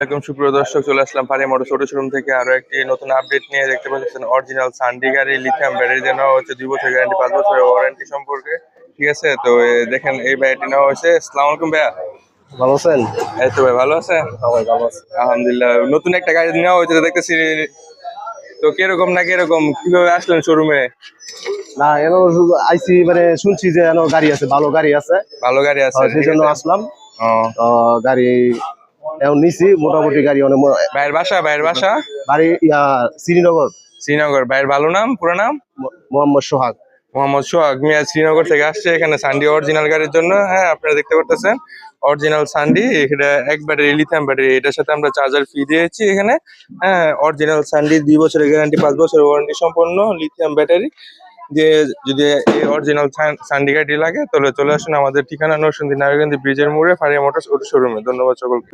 একদম সুপ্রিয় দর্শক চলে আসলাম মোটর ছোট শোরুম থেকে আরও একটি নতুন আপডেট নিয়ে। দেখতে পাচ্ছেন অরিজিনাল সানডি গাড়ি লিথিয়াম ব্যাটারি দিয়ে নেওয়া হচ্ছে দুই বছর গ্যারান্টি পাঁচ বছরের ওয়ারেন্টি সম্পর্কে। ঠিক আছে তো দেখেন এই ব্যাটারি নেওয়া হয়েছে। আসসালামু আলাইকুম ভাইয়া। ভালো আছেন? এই তো ভাই ভালো আলহামদুলিল্লাহ। নতুন একটা গাড়ি নেওয়া হয়েছে দেখতেছি। তো কীরকম না কীরকম কীভাবে আসলেন শোরুমে? না আইসি মানে শুনছি যে গাড়ি আছে ভালো গাড়ি আছে। ভালো গাড়ি আছে। সেই জন্য আসলাম। ও, তো গাড়ি এখন নিছি মোটামুটি গাড়ি অনেক ভাইয়ের বাসা ভাইয়ের বাসা? বাড়ি ইয়া শ্রীনগর। শ্রীনগর ভাইয়ের ভালো নাম পুরো নাম? মোহাম্মদ সোহাগ। মোহাম্মদ সোহাগ মিয়া শ্রীনগর থেকে আসছে এখানে সানডি অরিজিনাল গাড়ির জন্য। হ্যাঁ আপনারা দেখতে পারতেছেন অরিজিনাল সানডি এটা এক ব্যাটারি লিথিয়াম ব্যাটারি এটার সাথে আমরা চার্জার ফি দিয়েছি এখানে। হ্যাঁ অরিজিনাল সানডি দুই বছরের গ্যারান্টি পাঁচ বছরের ওয়ারেন্টি সম্পন্ন লিথিয়াম ব্যাটারি যে যদি এই অরিজিনাল সানডি গাড়ি লাগে, তাহলে চলে আসুন আমাদের ঠিকানা নরসিংদী নারায়ণগঞ্জ ব্রিজের মোড়ে, ফারিয়া মোটরস অটো শোরুমে ধন্যবাদ সকলকে।